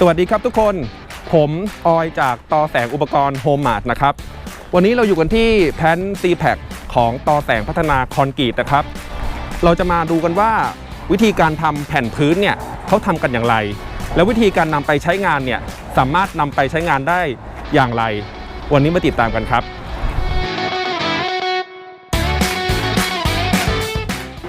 สวัสดีครับทุกคน ผมออยจากตอแสงอุปกรณ์โฮมมาร์ทนะครับ วันนี้เราอยู่กันที่แพนซีแพคของตอแสงพัฒนาคอนกรีตนะครับ เราจะมาดูกันว่าวิธีการทำแผ่นพื้นเนี่ยเขาทำกันอย่างไร แล้ววิธีการนำไปใช้งานเนี่ยสามารถนำไปใช้งานได้อย่างไร วันนี้มาติดตามกันครับ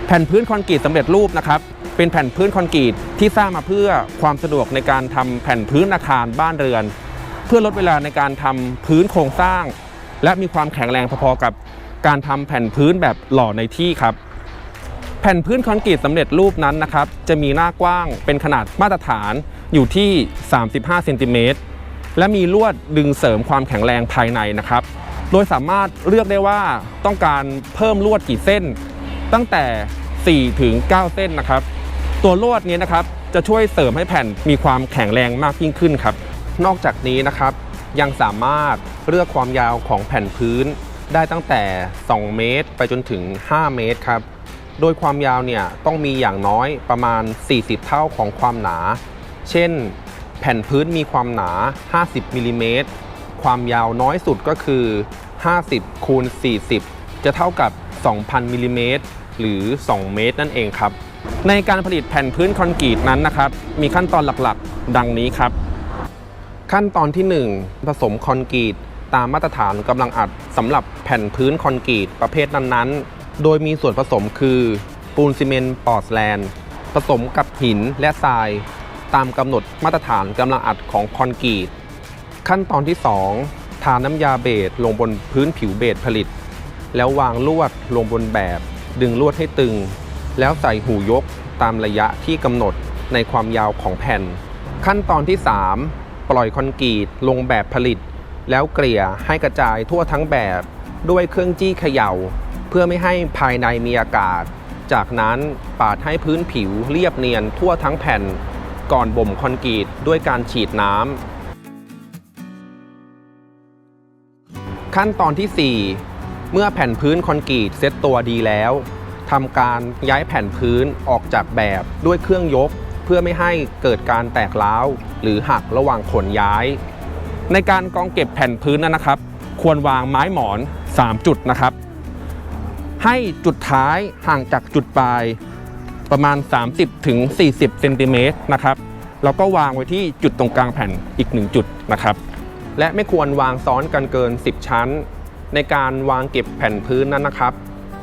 แผ่นพื้นคอนกรีตสำเร็จรูปนะครับ เป็นแผ่นพื้นคอนกรีตที่สร้างมาเพื่อความสะดวกในการทำแผ่นพื้นอาคารบ้านเรือน เพื่อลดเวลาในการทำพื้นโครงสร้าง และมีความแข็งแรงพอๆกับการทำแผ่นพื้นแบบหล่อในที่ครับ แผ่นพื้นคอนกรีตสำเร็จรูปนั้นนะครับ จะมีหน้ากว้างเป็นขนาดมาตรฐานอยู่ที่ 35เซนติเมตรและมีลวดดึงเสริมความแข็งแรงภายในนะครับ โดยสามารถเลือกได้ว่าต้องการเพิ่มลวดกี่เส้น ตั้งแต่ 4 ถึง 9 เส้นนะครับ ตัวลวดนี้นะครับจะช่วยเสริมให้แผ่นมีความแข็งแรงมากยิ่งขึ้นครับ นอกจากนี้นะครับยังสามารถเลือกความยาวของแผ่นพื้น ได้ตั้งแต่ 2 เมตร ไปจนถึง 5 เมตรครับ โดยความยาวเนี่ยต้องมีอย่างน้อยประมาณ 40 เท่าของความหนา เช่น แผ่นพื้นมีความหนา 50มิลลิเมตรความยาวน้อยสุดก็คือ 50คูณ40 จะเท่ากับ 2,000มิลลิเมตรหรือ 2 เมตรนั่นเองครับ ในการผลิตแผ่นพื้นคอนกรีตนั้นนะครับ มีขั้นตอนหลักๆ ดังนี้ครับ ขั้นตอนที่ 1 ผสมคอนกรีตตามมาตรฐานกำลังอัดสำหรับแผ่นพื้นคอนกรีตประเภทนั้นๆ โดยมีส่วนผสมคือปูนซีเมนต์ปอร์ตแลนด์ผสมกับหินและทราย ตามกำหนดมาตรฐานกำลังอัดของคอนกรีตขั้นตอนที่ 2 ทาน้ำยาเบสลงบนพื้นผิวเบสผลิต แล้ววางลวดลงบนแบบ ดึงลวดให้ตึง แล้วใส่หูยกตามระยะที่กำหนดในความยาวของแผ่น ขั้นตอนที่ 3 ปล่อยคอนกรีตลงแบบผลิต แล้วเกลี่ยให้กระจายทั่วทั้งแบบ ด้วยเครื่องจี้เขย่า เพื่อไม่ให้ภายในมีอากาศ จากนั้นปาดให้พื้นผิวเรียบเนียนทั่วทั้งแผ่น ก่อนบ่มคอนกรีตด้วยการฉีดน้ำขั้นตอนที่ 4 เมื่อแผ่นพื้นคอนกรีตเซ็ตตัวดีแล้ว ทำการย้ายแผ่นพื้นออกจากแบบด้วยเครื่องยก เพื่อไม่ให้เกิดการแตกร้าว หรือหักระหว่างขนย้าย ในการกองเก็บแผ่นพื้นนั้นนะครับ ควรวางไม้หมอน 3 จุดนะครับ ให้จุดท้ายห่างจากจุดปลายประมาณ 30ถึง40เซนติเมตรนะครับแล้วก็วางไว้ที่จุดตรงกลางแผ่นอีก 1 จุดนะครับ และไม่ควรวางซ้อนกันเกิน 10 ชั้น ในการวางเก็บแผ่นพื้นนั้นนะครับ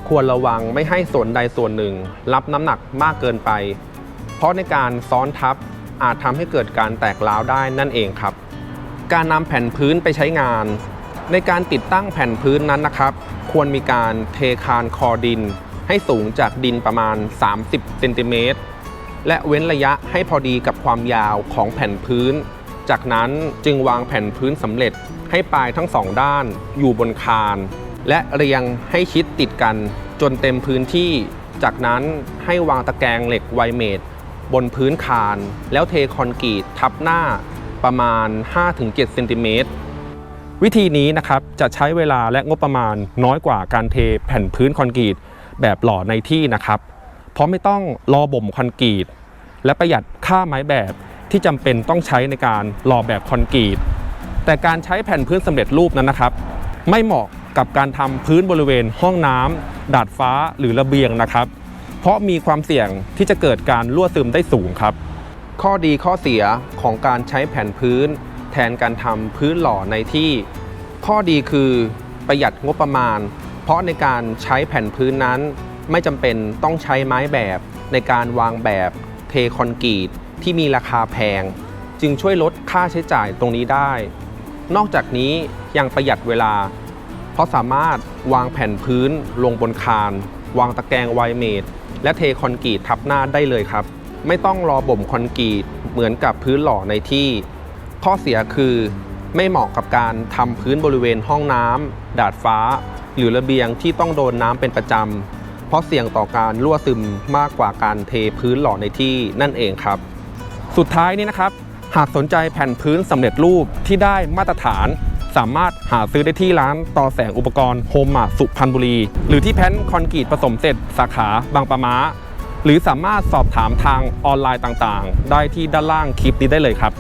ควรระวังไม่ให้ส่วนใดส่วนหนึ่ง รับน้ำหนักมากเกินไป เพราะในการซ้อนทับอาจทำให้เกิดการแตกร้าวได้นั่นเองครับ การนำแผ่นพื้นไปใช้งาน ในการติดตั้งแผ่นพื้นนั้นนะครับ ควรมีการเทคานคอดิน ให้สูงจากดินประมาณ 30เซนติเมตรและเว้นระยะให้พอดีกับความยาวของแผ่นพื้น จากนั้นจึงวางแผ่นพื้นสำเร็จให้ปลายทั้งสองด้านอยู่บนคาน และเรียงให้ชิดติดกันจนเต็มพื้นที่ จากนั้นให้วางตะแกรงเหล็กไวเมดบนพื้นคาน แล้วเทคอนกรีตทับหน้าประมาณ 5-7เซนติเมตรวิธีนี้นะครับจะใช้เวลาและงบประมาณน้อยกว่าการเทแผ่นพื้นคอนกรีตแบบหล่อในที่นะครับ เพราะไม่ต้องรอบ่มคอนกรีตและประหยัดค่าไม้แบบที่จำเป็นต้องใช้ในการหล่อแบบคอนกรีตแต่การใช้แผ่นพื้นสำเร็จรูปนั้นนะครับ ไม่เหมาะ กับการทำพื้นบริเวณห้องน้ำดาดฟ้าหรือระเบียงนะครับ เพราะมีความเสี่ยงที่จะเกิดการรั่วซึมได้สูงครับ ข้อดีข้อเสียของการใช้แผ่นพื้น แทนการทำพื้นหล่อในที่ ข้อดีคือประหยัดงบประมาณ เพราะในการใช้แผ่นพื้นนั้น ไม่จำเป็นต้องใช้ไม้แบบในการวางแบบเทคอนกรีตที่มีราคาแพง จึงช่วยลดค่าใช้จ่ายตรงนี้ได้ นอกจากนี้ยังประหยัดเวลา เพราะสามารถวางแผ่นพื้น ลงบนคาน วางตะแกรงไวเมดและเทคอนกรีตทับหน้าได้เลยครับ ไม่ต้องรอบ่มคอนกรีตเหมือนกับพื้นหล่อในที่ ข้อเสียคือไม่เหมาะกับการทำพื้นบริเวณห้องน้ำดาดฟ้า หรือระเบียงที่ต้องโดนน้ำเป็นประจำเพราะเสี่ยงต่อการรั่วซึมมากกว่าการเทพื้นหล่อในที่นั่นเองครับ สุดท้ายนี้นะครับ หากสนใจแผ่นพื้นสำเร็จรูปที่ได้มาตรฐาน สามารถหาซื้อได้ที่ร้านต่อแสงอุปกรณ์โฮมมาสุพรรณบุรี หรือที่แพนคอนกรีตผสมเสร็จสาขาบางปะมาหรือสามารถสอบถามทางออนไลน์ต่างๆ ได้ที่ด้านล่างคลิปนี้ได้เลยครับ